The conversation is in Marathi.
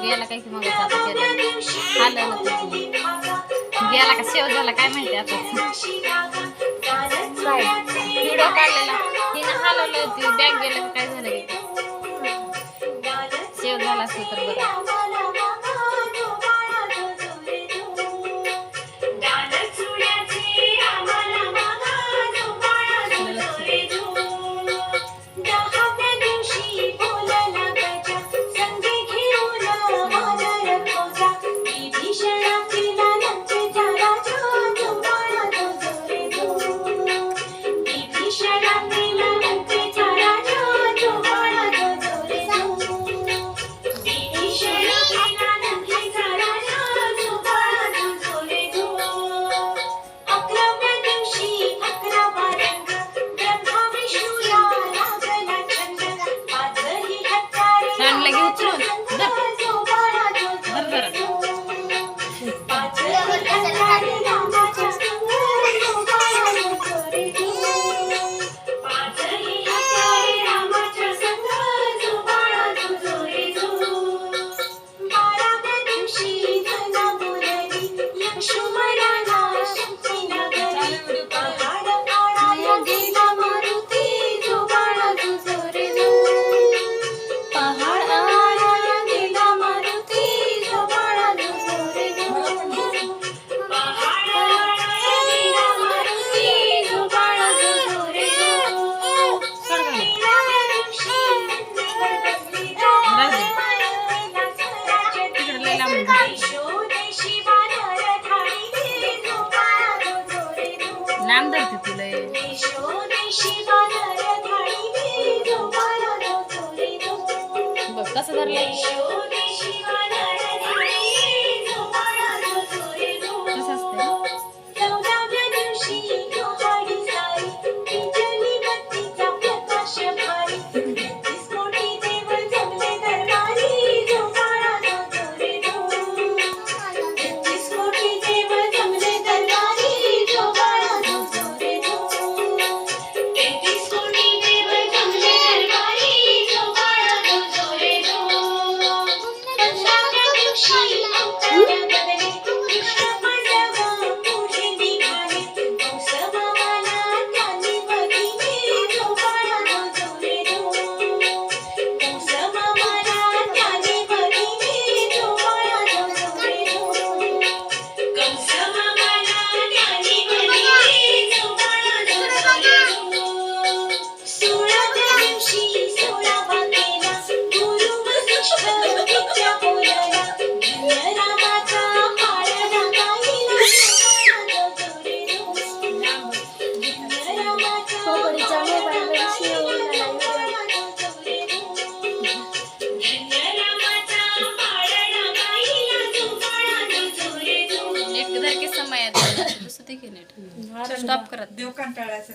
गेला काय की मग आलं गेला का? शेव झाला काय माहिती आता? व्हिडिओ काढलेला. तिनं हलवलं होती. बॅग गेलं काय झालं शेव झाला असेल तर बरं. lagi hukum. नाम धरते तुला बघ कसं धरलं Shut ठीक आहे नीट. स्टॉप करत. देव कंटाळायचं